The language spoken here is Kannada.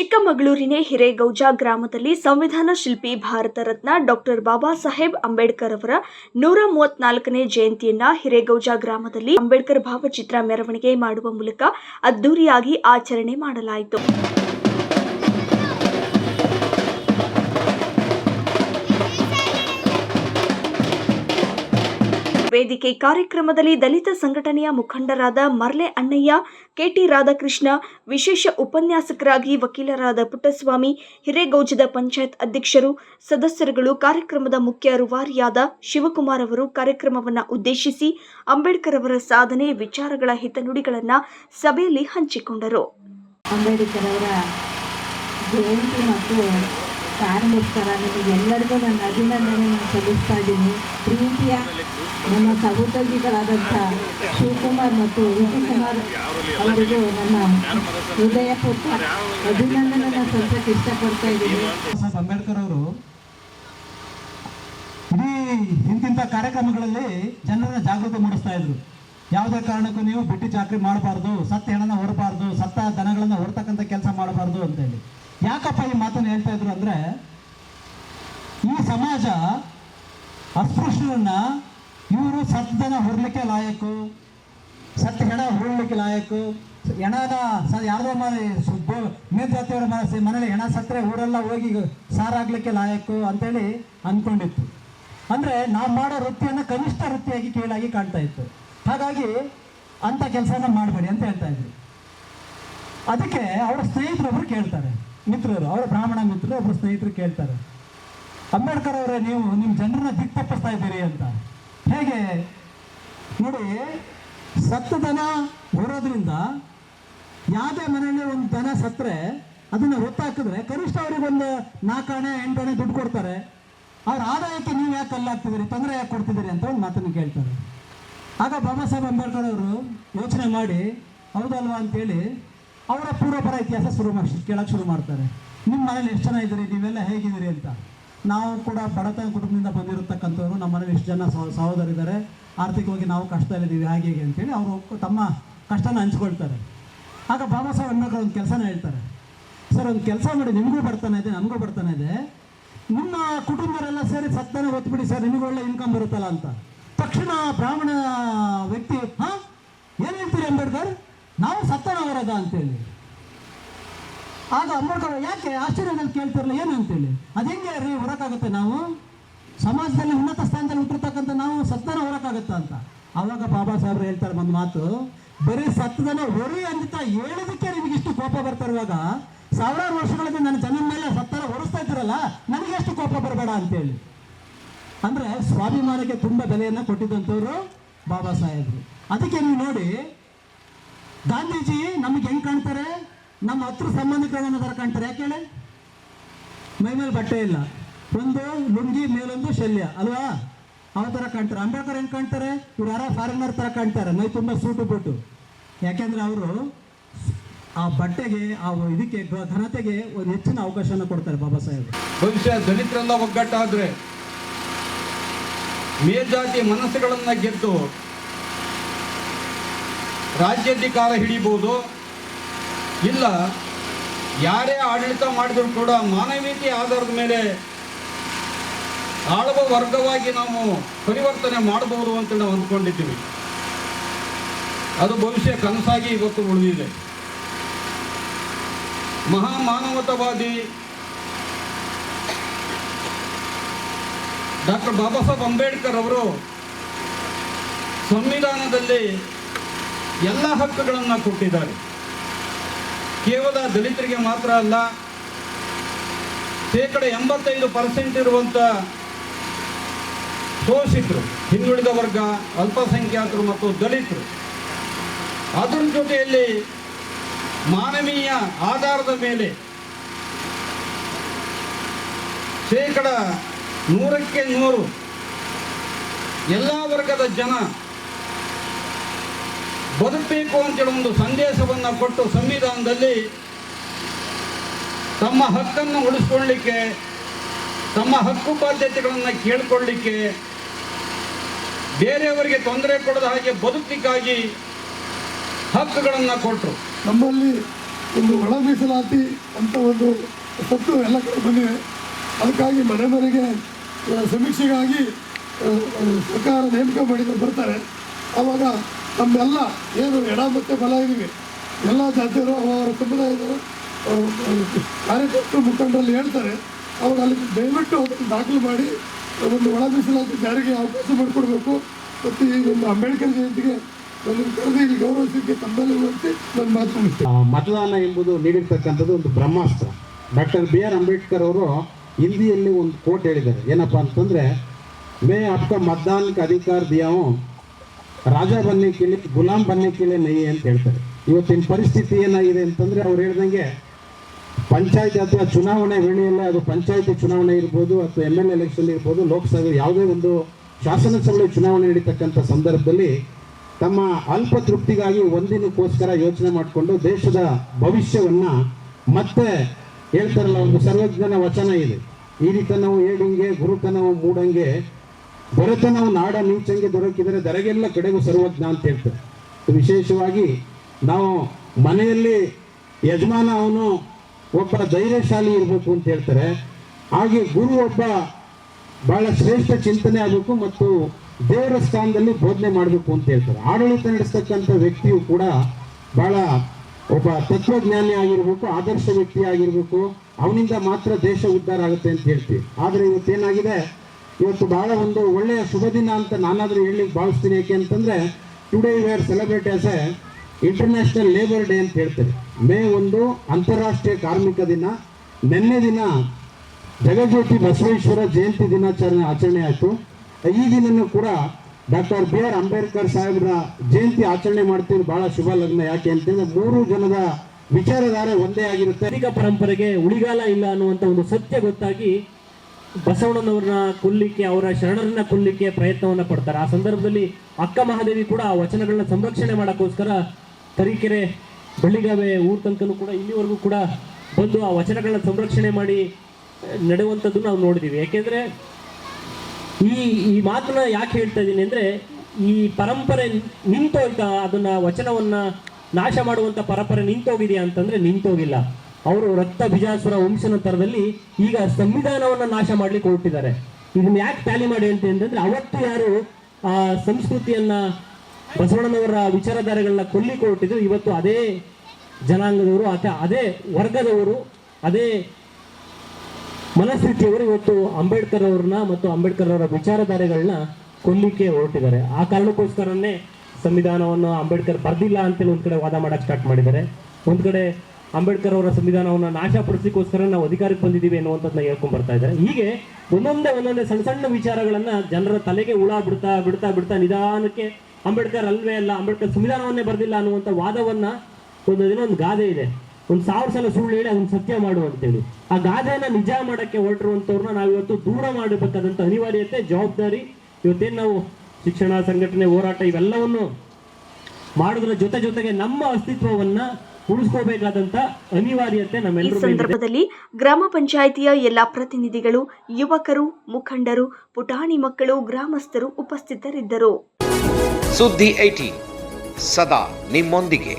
ಚಿಕ್ಕಮಗಳೂರಿನ ಹಿರೇಗೌಜ ಗ್ರಾಮದಲ್ಲಿ ಸಂವಿಧಾನ ಶಿಲ್ಪಿ ಭಾರತ ರತ್ನ ಡಾಕ್ಟರ್ ಬಾಬಾ ಸಾಹೇಬ್ ಅಂಬೇಡ್ಕರ್ ಅವರ ನೂರ ಮೂವತ್ನಾಲ್ಕನೇ ಜಯಂತಿಯನ್ನ ಹಿರೇಗೌಜ ಗ್ರಾಮದಲ್ಲಿ ಅಂಬೇಡ್ಕರ್ ಭಾವಚಿತ್ರ ಮೆರವಣಿಗೆ ಮಾಡುವ ಮೂಲಕ ಅದ್ದೂರಿಯಾಗಿ ಆಚರಣೆ ಮಾಡಲಾಯಿತು. ವೇದಿಕೆ ಕಾರ್ಯಕ್ರಮದಲ್ಲಿ ದಲಿತ ಸಂಘಟನೆಯ ಮುಖಂಡರಾದ ಮರ್ಲೆ ಅಣ್ಣಯ್ಯ, ಕೆಟಿ ರಾಧಾಕೃಷ್ಣ, ವಿಶೇಷ ಉಪನ್ಯಾಸಕರಾಗಿ ವಕೀಲರಾದ ಪುಟ್ಟಸ್ವಾಮಿ, ಹಿರೇಗೌಜದ ಪಂಚಾಯತ್ ಅಧ್ಯಕ್ಷರು, ಸದಸ್ಯರುಗಳು, ಕಾರ್ಯಕ್ರಮದ ಮುಖ್ಯ ರೂವಾರಿಯಾದ ಶಿವಕುಮಾರ್ ಅವರು ಕಾರ್ಯಕ್ರಮವನ್ನು ಉದ್ದೇಶಿಸಿ ಅಂಬೇಡ್ಕರ್ ಅವರ ಸಾಧನೆ, ವಿಚಾರಗಳ ಹಿತನುಡಿಗಳನ್ನು ಸಭೆಯಲ್ಲಿ ಹಂಚಿಕೊಂಡರು. ಅಂಬೇಡ್ಕರ್ ಅವರ ಜಯಂತಿ ಮತ್ತು ಕಾರಣಕ್ಕೋಸ್ಕರ ನಿಮಗೆಲ್ಲರಿಗೂ ನನ್ನ ಅಭಿನಂದನೆ ನಾನು ಸಲ್ಲಿಸ್ತಾ ಇದ್ದೀನಿ. ಪ್ರೀತಿಯ ನಮ್ಮ ಸಹೋದರಿಗಳಾದಂಥ ಶಿವಕುಮಾರ್ ಮತ್ತು ವಿಜಯಕುಮಾರ್ ಅವರಿಗೂ ನನ್ನ ಹೃದಯಪೂರ್ವಕ ಅಭಿನಂದನೆಯನ್ನು ಸಲ್ಲಿಸಕ್ಕೆ ಇಷ್ಟಪಡ್ತಾ ಇದ್ದೀನಿ. ಅಂಬೇಡ್ಕರ್ ಅವರು ಇಡೀ ಇಂತಿಂಥ ಕಾರ್ಯಕ್ರಮಗಳಲ್ಲಿ ಜನರನ್ನ ಜಾಗೃತಿ ಮೂಡಿಸ್ತಾ ಇದ್ರು. ಯಾವುದೇ ಕಾರಣಕ್ಕೂ ನೀವು ಬಿಟ್ಟು ಚಾಕ್ರಿ ಮಾಡಬಾರ್ದು ಸತ್ತ ಹೆಣನ ಹೊರಬಾರ್ದು, ಸತ್ತ ದನಗಳನ್ನು ಹೊರತಕ್ಕಂಥ ಕೆಲಸ ಮಾಡಬಾರ್ದು ಅಂತೇಳಿ. ಯಾಕಪ್ಪ ಈ ಮಾತನ್ನು ಹೇಳ್ತಾ ಇದ್ರು ಅಂದ್ರೆ ಈ ಸಮಾಜ ಅಸ್ಪೃಶ್ಯರನ್ನ ಇವರು ಸತ್ತನ ಹೊರಲಿಕ್ಕೆ ಲಾಯಕು ಸತ್ತ ಹೆಣ ಹೊರಲಿಕ್ಕೆ ಲಾಯಕು, ಹೆಣದ ಸ ಯಾರ್ದೋ ಮನೆ ಮೇಲ್ಜಾತಿಯವರ ಮನೆ ಮನೇಲಿ ಹೆಣ ಸತ್ತರೆ ಊರೆಲ್ಲ ಹೋಗಿ ಸಾರಾಗ್ಲಿಕ್ಕೆ ಲಾಯಕು ಅಂತೇಳಿ ಅಂದ್ಕೊಂಡಿತ್ತು ಅಂದರೆ ನಾವು ಮಾಡೋ ವೃತ್ತಿಯನ್ನು ಕನಿಷ್ಠ ವೃತ್ತಿಯಾಗಿ ಕೀಳಾಗಿ ಕಾಣ್ತಾ ಇತ್ತು. ಹಾಗಾಗಿ ಅಂಥ ಕೆಲಸನ ಮಾಡಬೇಡಿ ಅಂತ ಹೇಳ್ತಾ ಇದ್ರು. ಅದಕ್ಕೆ ಅವರ ಸ್ನೇಹಿತರೊಬ್ಬರು ಕೇಳ್ತಾರೆ. ಮಿತ್ರರು, ಅವರ ಬ್ರಾಹ್ಮಣ ಮಿತ್ರರು ಒಬ್ಬರು ಸ್ನೇಹಿತರು ಕೇಳ್ತಾರೆ, ಅಂಬೇಡ್ಕರ್ ಅವರೇ, ನೀವು ನಿಮ್ಮ ಜನರನ್ನ ದಿಕ್ಕ ತಪ್ಪಿಸ್ತಾ ಇದ್ದೀರಿ ಅಂತ. ಹೇಗೆ? ನೋಡಿ, ಸತ್ತ ದನ ಹೊರೋದ್ರಿಂದ ಯಾವುದೇ ಮನೆಯಲ್ಲಿ ಒಂದು ದನ ಸತ್ತರೆ ಅದನ್ನು ಹೊತ್ತಾಕಿದ್ರೆ ಕನಿಷ್ಠ ಅವ್ರಿಗೆ ಒಂದು ಎಂಟು ಎಂಟಾಣೆ ದುಡ್ಡು ಕೊಡ್ತಾರೆ. ಅವ್ರ ಆದಾಯಕ್ಕೆ ನೀವು ಯಾಕೆ ಕಲ್ಲಾಗ್ತಿದ್ದೀರಿ ತೊಂದರೆ ಯಾಕೆ ಕೊಡ್ತಿದ್ದೀರಿ ಅಂತ ಒಂದು ಮಾತನ್ನು ಕೇಳ್ತಾರೆ. ಆಗ ಬಾಬಾ ಸಾಹೇಬ್ ಅಂಬೇಡ್ಕರ್ ಅವರು ಯೋಚನೆ ಮಾಡಿ, ಹೌದಲ್ವಾ? ಅಂತೇಳಿ ಅವರ ಪೂರ್ವಪರ ಇತಿಹಾಸ ಶುರು ಮಾಡಿ ಕೇಳಕ್ಕೆ ಶುರು ಮಾಡ್ತಾರೆ. ನಿಮ್ಮ ಮನೇಲಿ ಎಷ್ಟು ಜನ ಇದ್ದೀರಿ? ನೀವೆಲ್ಲ ಹೇಗಿದ್ದೀರಿ ಅಂತ. ನಾವು ಕೂಡ ಬಡತನ ಕುಟುಂಬದಿಂದ ಬಂದಿರತಕ್ಕಂಥವ್ರು, ನಮ್ಮ ಮನೇಲಿ ಎಷ್ಟು ಜನ ಸಹೋದರ ಸಹೋದರಿದ್ದಾರೆ, ಆರ್ಥಿಕವಾಗಿ ನಾವು ಕಷ್ಟದಲ್ಲಿದ್ದೀವಿ ಹಾಗೆ ಹೀಗೆ ಅಂತೇಳಿ ಅವರು ತಮ್ಮ ಕಷ್ಟನ ಹಂಚ್ಕೊಳ್ತಾರೆ. ಆಗ ಬಾಬಾ ಸಾಹೇಬ್ ಅಂಬೇಡ್ಕರ್ ಒಂದು ಕೆಲಸನ ಹೇಳ್ತಾರೆ. ಸರ್, ಒಂದು ಕೆಲಸ ಮಾಡಿ ನಿಮಗೂ ಬರ್ತಾನೆ ಇದೆ, ನನಗೂ ಬರ್ತಾನೆ ಇದೆ. ನಿಮ್ಮ ಕುಟುಂಬರೆಲ್ಲ ಸೇರಿ ಸತ್ತಾನೆ ಹೊತ್ಬಿಡಿ ಸರ್, ನಿಮಗೂ ಒಳ್ಳೆ ಇನ್ಕಮ್ ಬರುತ್ತಲ್ಲ ಅಂತ. ತಕ್ಷಣ ಬ್ರಾಹ್ಮಣ ವ್ಯಕ್ತಿ, ಹಾಂ, ಏನು ಹೇಳ್ತೀರಿ ಅಂಬೇಡ್ಕರ್? ನಾವು ಸತ್ತನವರದ ಅಂತೇಳಿ. ಆಗ ಅಂಬೇಡ್ಕರ್ ಯಾಕೆ ಆಶ್ಚರ್ಯದಲ್ಲಿ ಕೇಳ್ತಿರಲ್ಲ ಏನು ಅಂತೇಳಿ. ಅದು ಹೆಂಗೆ ರೀ ಹೊರಕಾಗುತ್ತೆ ನಾವು? ಸಮಾಜದಲ್ಲಿ ಉನ್ನತ ಸ್ಥಾನದಲ್ಲಿ ಹುಟ್ಟಿರ್ತಕ್ಕಂಥ ನಾವು ಸತ್ತನ ಹೊರಕಾಗುತ್ತ ಅಂತ. ಅವಾಗ ಬಾಬಾ ಸಾಹೇಬ್ರು ಹೇಳ್ತಾರೆ ಒಂದು ಮಾತು, ಬರೀ ಸತ್ತದನ ಹೊರಿ ಅಂತ ಹೇಳೋದಕ್ಕೆ ನಿಮಗೆ ಇಷ್ಟು ಕೋಪ ಬರ್ತಾ ಇರುವಾಗ, ಸಾವಿರಾರು ವರ್ಷಗಳಿಂದ ನನ್ನ ಜನ ಮೇಲೆ ಸತ್ತರ ಹೊರಿಸ್ತಾ ಇದ್ರಲ್ಲ ನನಗೆ ಎಷ್ಟು ಕೋಪ ಬರಬೇಡ ಅಂತೇಳಿ. ಅಂದ್ರೆ ಸ್ವಾಭಿಮಾನಕ್ಕೆ ತುಂಬ ಬೆಲೆಯನ್ನು ಕೊಟ್ಟಿದ್ದಂಥವ್ರು ಬಾಬಾ ಸಾಹೇಬ್ರು. ಅದಕ್ಕೆ ನೀವು ನೋಡಿ ಗಾಂಧೀಜಿ ನಮಗೆ ಹೆಂಗ್ ಕಾಣ್ತಾರೆ? ನಮ್ಮ ಹತ್ರ ಸಂಬಂಧಿಕರನ್ನ ತರ ಕಾಣ್ತಾರೆ. ಯಾಕೆ ಹೇಳಿ? ಮೈ ಮೇಲೆ ಬಟ್ಟೆ ಇಲ್ಲ. ಒಂದು ಲುಂಗಿ, ಮೇಲೊಂದು ಶಲ್ಯ, ಅಲ್ವಾ? ಅವ ಥರ ಕಾಣ್ತಾರೆ. ಅಂಬೇಡ್ಕರ್ ಹೆಂಗ್ ಕಾಣ್ತಾರೆ? ಇವ್ರು ಯಾರೋ ಫಾರಿನರ್ ಥರ ಕಾಣ್ತಾರೆ. ಮೈ ತುಂಬ ಸೂಟು ಬಿಟ್ಟು ಯಾಕೆಂದ್ರೆ ಅವರು ಆ ಬಟ್ಟೆಗೆ, ಆ ಇದಕ್ಕೆ ಘನತೆಗೆ ಒಂದು ಹೆಚ್ಚಿನ ಅವಕಾಶನ ಕೊಡ್ತಾರೆ ಬಾಬಾ ಸಾಹೇಬ್. ಬಹುಶಃ ದಲಿತರೆಲ್ಲ ಒಗ್ಗಟ್ಟಾದ್ರೆ ಮೇಲ್ಜಾತಿ ಮನಸ್ಸುಗಳನ್ನು ಗೆದ್ದು ರಾಜ್ಯಾಧಿಕಾರ ಹಿಡಿಬಹುದು ಇಲ್ಲ, ಯಾರೇ ಆಡಳಿತ ಮಾಡಿದ್ರು ಕೂಡ ಮಾನವೀಯತೆ ಆಧಾರದ ಮೇಲೆ ಆಳುವ ವರ್ಗವಾಗಿ ನಾವು ಪರಿವರ್ತನೆ ಮಾಡಬಹುದು ಅಂತ ನಾವು ಅಂದ್ಕೊಂಡಿದ್ದೀವಿ. ಅದು ಭವಿಷ್ಯ ಕನಸಾಗಿ ಇವತ್ತು ಉಳಿದಿದೆ. ಮಹಾಮಾನವತಾವಾದಿ ಡಾಕ್ಟರ್ ಬಾಬಾ ಸಾಹೇಬ್ ಅಂಬೇಡ್ಕರ್ ಅವರು ಸಂವಿಧಾನದಲ್ಲಿ ಎಲ್ಲ ಹಕ್ಕುಗಳನ್ನು ಕೊಟ್ಟಿದ್ದಾರೆ. ಕೇವಲ ದಲಿತರಿಗೆ ಮಾತ್ರ ಅಲ್ಲ, ಶೇಕಡ ಎಂಬತ್ತೈದು ಪರ್ಸೆಂಟ್ ಇರುವಂಥ ಶೋಷಿತರು, ಹಿಂದುಳಿದ ವರ್ಗ, ಅಲ್ಪಸಂಖ್ಯಾತರು ಮತ್ತು ದಲಿತರು. ಅದರ ಜೊತೆಯಲ್ಲಿ ಮಾನವೀಯ ಆಧಾರದ ಮೇಲೆ ಶೇಕಡ ನೂರಕ್ಕೆ ನೂರು ಎಲ್ಲ ವರ್ಗದ ಜನ ಬದುಕಬೇಕು ಅಂತೇಳಿ ಒಂದು ಸಂದೇಶವನ್ನು ಕೊಟ್ಟು ಸಂವಿಧಾನದಲ್ಲಿ ತಮ್ಮ ಹಕ್ಕನ್ನು ಉಳಿಸ್ಕೊಳ್ಳಿಕ್ಕೆ, ತಮ್ಮ ಹಕ್ಕು ಬಾಧ್ಯತೆಗಳನ್ನು ಕೇಳಿಕೊಳ್ಳಿಕ್ಕೆ, ಬೇರೆಯವರಿಗೆ ತೊಂದರೆ ಕೊಡದ ಹಾಗೆ ಬದುಕಲಿಕ್ಕಾಗಿ ಹಕ್ಕುಗಳನ್ನು ಕೊಟ್ಟರು ನಮ್ಮಲ್ಲಿ ಒಂದು ಒಳ ಮೀಸಲಾತಿ ಅಂತ ಒಂದು ಸತ್ತು ಎಲ್ಲ ಕಡೆ ಬಂದಿದೆ. ಅದಕ್ಕಾಗಿ ಮನೆ ಮನೆಗೆ ಸಮೀಕ್ಷೆಗಾಗಿ ಸರ್ಕಾರ ನೇಮಕ ಮಾಡಿದ ಬರ್ತಾರೆ. ಆವಾಗ ನಮ್ಮೆಲ್ಲ ಏನು ಎಡ ಮತ್ತು ಬಲ ಇದೀವಿ ಎಲ್ಲ ಜಾತಿಯರು ಅವರ ಸಮುದಾಯದವರು ಕಾರ್ಯಕರ್ತರು ಮುಖಂಡರಲ್ಲಿ ಹೇಳ್ತಾರೆ, ಅವರು ಅಲ್ಲಿ ದಯವಿಟ್ಟು ಅದನ್ನು ದಾಖಲು ಮಾಡಿ, ಒಂದು ಒಳ ಮೀಸಲಾತಿ ಜಾರಿಗೆ ಅವಕಾಶ ಮಾಡಿಕೊಡ್ಬೇಕು. ಮತ್ತು ಈ ಒಂದು ಅಂಬೇಡ್ಕರ್ ಜಯಂತಿಗೆ ನನ್ನ ಮಾತು ಮತದಾನ ಎಂಬುದು ನೀಡಿರ್ತಕ್ಕಂಥದ್ದು ಒಂದು ಬ್ರಹ್ಮಾಸ್ತ್ರ. ಡಾಕ್ಟರ್ ಬಿ ಆರ್ ಅಂಬೇಡ್ಕರ್ ಅವರು ಹಿಂದಿಯಲ್ಲಿ ಒಂದು ಕೋಟ್ ಹೇಳಿದ್ದಾರೆ. ಏನಪ್ಪ ಅಂತಂದ್ರೆ, ಮೇ ಅಪ್ಕ ಮತದಾನಕ್ಕೆ ಅಧಿಕಾರ ದಿಯಾವು ರಾಜ ಬನ್ನಿ ಕೇಳಿ ಗುಲಾಮ್ ಬನ್ನಿ ಕೇಳಿ ನೈ ಅಂತ ಹೇಳ್ತಾರೆ. ಇವತ್ತಿನ ಪರಿಸ್ಥಿತಿ ಏನಾಗಿದೆ ಅಂತಂದ್ರೆ ಅವ್ರು ಹೇಳ್ದಂಗೆ ಪಂಚಾಯತ್ ಅಥವಾ ಚುನಾವಣೆ ವೇಳೆಯಲ್ಲೇ ಅದು ಪಂಚಾಯತಿ ಚುನಾವಣೆ ಇರ್ಬೋದು ಅಥವಾ ಎಂ ಎಲ್ ಎಲೆಕ್ಷನ್ ಇರ್ಬೋದು, ಲೋಕಸಭೆ ಯಾವುದೇ ಒಂದು ಶಾಸನಸಭೆ ಚುನಾವಣೆ ನಡೀತಕ್ಕಂಥ ಸಂದರ್ಭದಲ್ಲಿ ತಮ್ಮ ಅಲ್ಪ ತೃಪ್ತಿಗಾಗಿ ಒಂದಿನಕ್ಕೋಸ್ಕರ ಯೋಚನೆ ಮಾಡಿಕೊಂಡು ದೇಶದ ಭವಿಷ್ಯವನ್ನ ಮತ್ತೆ ಹೇಳ್ತಾರಲ್ಲ, ಒಂದು ಸರ್ವಜ್ಞನ ವಚನ ಇದೆ. ಈ ರೀತಿ ನಾವು ಏಡಿಂಗೆ ಗುರುತನವು ಮೂಡಂಗೆ ದೊರೆತನವು ನಾಡ ನೀಚಂಗೆ ದೊರಕಿದರೆ ದರಗೆಲ್ಲ ಕಡೆಗೂ ಸರ್ವಜ್ಞ ಅಂತ ಹೇಳ್ತಾರೆ. ವಿಶೇಷವಾಗಿ ನಾವು ಮನೆಯಲ್ಲಿ ಯಜಮಾನ ಅವನು ಒಬ್ಬ ಧೈರ್ಯಶಾಲಿ ಇರಬೇಕು ಅಂತ ಹೇಳ್ತಾರೆ. ಹಾಗೆ ಗುರು ಒಬ್ಬ ಬಹಳ ಶ್ರೇಷ್ಠ ಚಿಂತನೆ ಆಗಬೇಕು ಮತ್ತು ದೇವರ ಸ್ಥಾನದಲ್ಲಿ ಬೋಧನೆ ಮಾಡಬೇಕು ಅಂತ ಹೇಳ್ತಾರೆ. ಆಡಳಿತ ನಡೆಸ್ತಕ್ಕಂಥ ವ್ಯಕ್ತಿಯು ಕೂಡ ಬಹಳ ಒಬ್ಬ ತತ್ವಜ್ಞಾನಿ ಆಗಿರಬೇಕು, ಆದರ್ಶ ವ್ಯಕ್ತಿ ಆಗಿರ್ಬೇಕು. ಅವನಿಂದ ಮಾತ್ರ ದೇಶ ಉದ್ಧಾರ ಆಗುತ್ತೆ ಅಂತ ಹೇಳ್ತೀವಿ. ಆದರೆ ಇವತ್ತೇನಾಗಿದೆ? ಇವತ್ತು ಬಹಳ ಒಂದು ಒಳ್ಳೆಯ ಶುಭ ದಿನ ಅಂತ ನಾನಾದರೂ ಹೇಳಲಿಕ್ಕೆ ಭಾವಿಸ್ತೀನಿ. ಯಾಕೆ ಅಂತಂದರೆ today we are celebrate as a international labour day ಅಂತ ಹೇಳ್ತಾರೆ ಮೇ ಒಂದು ಅಂತಾರಾಷ್ಟ್ರೀಯ ಕಾರ್ಮಿಕ ದಿನ. ನಿನ್ನೆ ದಿನ ಜಗಜ್ಯೋತಿ ಬಸವೇಶ್ವರ ಜಯಂತಿ ದಿನಾಚರಣೆ ಆಚರಣೆ ಆಯಿತು. ಈ ದಿನನೂ ಕೂಡ ಡಾಕ್ಟರ್ ಬಿ ಆರ್ ಅಂಬೇಡ್ಕರ್ ಸಾಹೇಬ್ರ ಜಯಂತಿ ಆಚರಣೆ ಮಾಡ್ತೀವಿ. ಬಹಳ ಶುಭ ಲಗ್ನ. ಯಾಕೆ ಅಂತಂದ್ರೆ, ಮೂರು ಜನದ ವಿಚಾರಧಾರೆ ಒಂದೇ ಆಗಿರುತ್ತೆ. ಪರಂಪರೆಗೆ ಉಳಿಗಾಲ ಇಲ್ಲ ಅನ್ನುವಂಥ ಒಂದು ಸತ್ಯ ಗೊತ್ತಾಗಿ ಬಸವಣ್ಣನವ್ರನ್ನ ಕೊಲ್ಲಿಕ್ಕೆ, ಅವರ ಶರಣರನ್ನ ಕೊಲ್ಲಿಕ್ಕೆ ಪ್ರಯತ್ನವನ್ನ ಪಡ್ತಾರೆ. ಆ ಸಂದರ್ಭದಲ್ಲಿ ಅಕ್ಕ ಮಹಾದೇವಿ ಕೂಡ ಆ ವಚನಗಳನ್ನ ಸಂರಕ್ಷಣೆ ಮಾಡೋಕ್ಕೋಸ್ಕರ ತರೀಕೆರೆ, ಬೆಳ್ಳಿಗಾವೆ ಊರ್ ತನಕನೂ ಕೂಡ ಇಲ್ಲಿವರೆಗೂ ಕೂಡ ಬಂದು ಆ ವಚನಗಳನ್ನ ಸಂರಕ್ಷಣೆ ಮಾಡಿ ನಡೆಯುವಂಥದ್ದು ನಾವು ನೋಡಿದ್ದೀವಿ ಯಾಕೆಂದ್ರೆ ಈ ಈ ಮಾತನ್ನ ಯಾಕೆ ಹೇಳ್ತಾ ಇದ್ದೀನಿ ಅಂದ್ರೆ ಈ ಪರಂಪರೆ ನಿಂತೋಯ್ತಾ, ಅದನ್ನ ವಚನವನ್ನ ನಾಶ ಮಾಡುವಂತ ಪರಂಪರೆ ನಿಂತೋಗಿದೆಯಾ ಅಂತಂದ್ರೆ ನಿಂತೋಗಿಲ್ಲ. ಅವರು ರಕ್ತ ಬಿಜಾಸುರ ವಂಶನ ತರದಲ್ಲಿ ಈಗ ಸಂವಿಧಾನವನ್ನ ನಾಶ ಮಾಡ್ಲಿಕ್ಕೆ ಹೊರಟಿದ್ದಾರೆ. ಇದನ್ನ ಯಾಕೆ ಟ್ಯಾಲಿ ಮಾಡಿ ಹೇಳ್ತೀನಿ ಅಂತಂದ್ರೆ ಅವತ್ತು ಯಾರು ಆ ಸಂಸ್ಕೃತಿಯನ್ನ ಬಸವಣ್ಣನವರ ವಿಚಾರಧಾರೆಗಳನ್ನ ಕೊಲ್ಲಿಕ್ಕೆ ಹೊರಟಿದ್ರು, ಇವತ್ತು ಅದೇ ಜನಾಂಗದವರು ಅಥವಾ ಅದೇ ವರ್ಗದವರು, ಅದೇ ಮನಸ್ಥಿತಿಯವರು ಇವತ್ತು ಅಂಬೇಡ್ಕರ್ ಅವ್ರನ್ನ ಮತ್ತು ಅಂಬೇಡ್ಕರ್ ಅವರ ವಿಚಾರಧಾರೆಗಳನ್ನ ಕೊಲ್ಲಿಕ್ಕೆ ಹೊರಟಿದ್ದಾರೆ. ಆ ಕಾರಣಕ್ಕೋಸ್ಕರನೇ ಸಂವಿಧಾನವನ್ನು ಅಂಬೇಡ್ಕರ್ ಬರ್ದಿಲ್ಲ ಅಂತೇಳಿ ಒಂದ್ ಕಡೆ ವಾದ ಮಾಡಕ್ ಸ್ಟಾರ್ಟ್ ಮಾಡಿದ್ದಾರೆ. ಒಂದ್ ಕಡೆ ಅಂಬೇಡ್ಕರ್ ಅವರ ಸಂವಿಧಾನವನ್ನು ನಾಶಪಡಿಸಲಿಕ್ಕೋಸ್ಕರ ನಾವು ಅಧಿಕಾರಕ್ಕೆ ಬಂದಿದ್ದೀವಿ ಅನ್ನುವಂಥದ್ದನ್ನ ಹೇಳ್ಕೊಂಡ್ ಬರ್ತಾ ಇದ್ದಾರೆ. ಹೀಗೆ ಒಂದೊಂದೇ ಒಂದೊಂದೇ ಸಣ್ಣ ಸಣ್ಣ ವಿಚಾರಗಳನ್ನ ಜನರ ತಲೆಗೆ ಹುಳ ಬಿಡ್ತಾ ಬಿಡ್ತಾ ಬಿಡ್ತಾ ನಿಧಾನಕ್ಕೆ ಅಂಬೇಡ್ಕರ್ ಅಲ್ವೇ ಅಲ್ಲ, ಅಂಬೇಡ್ಕರ್ ಸಂವಿಧಾನವನ್ನೇ ಬರೆದಿಲ್ಲ ಅನ್ನುವಂಥ ವಾದವನ್ನ ಒಂದು ದಿನ ಒಂದು ಗಾದೆ ಇದೆ. ಒಂದು ಸಾವಿರ ಸಲ ಸುಳ್ಳು ಹೇಳಿ ಅದನ್ನ ಸತ್ಯ ಮಾಡು ಅಂತೇಳಿ. ಆ ಗಾದೆನ ನಿಜ ಮಾಡಕ್ಕೆ ನಾವು ಇವತ್ತು ದೂರ ಮಾಡಬೇಕಾದಂಥ ಅನಿವಾರ್ಯತೆ, ಜವಾಬ್ದಾರಿ, ಇವತ್ತೇನು ನಾವು ಶಿಕ್ಷಣ ಸಂಘಟನೆ ಹೋರಾಟ ಇವೆಲ್ಲವನ್ನು ಮಾಡೋದ್ರ ಜೊತೆ ಜೊತೆಗೆ ನಮ್ಮ ಅಸ್ತಿತ್ವವನ್ನ ಉಳಿಸ್ಕೋಬೇಕಾದಂತ ಅನಿವಾರ್ಯತೆ ಈ ಸಂದರ್ಭದಲ್ಲಿ ಗ್ರಾಮ ಪಂಚಾಯಿತಿಯ ಎಲ್ಲಾ ಪ್ರತಿನಿಧಿಗಳು ಯುವಕರು ಮುಖಂಡರು ಪುಟಾಣಿ ಮಕ್ಕಳು ಗ್ರಾಮಸ್ಥರು ಉಪಸ್ಥಿತರಿದ್ದರು. ಸುದ್ದಿ ಐಟಿ ಸದಾ ನಿಮ್ಮೊಂದಿಗೆ.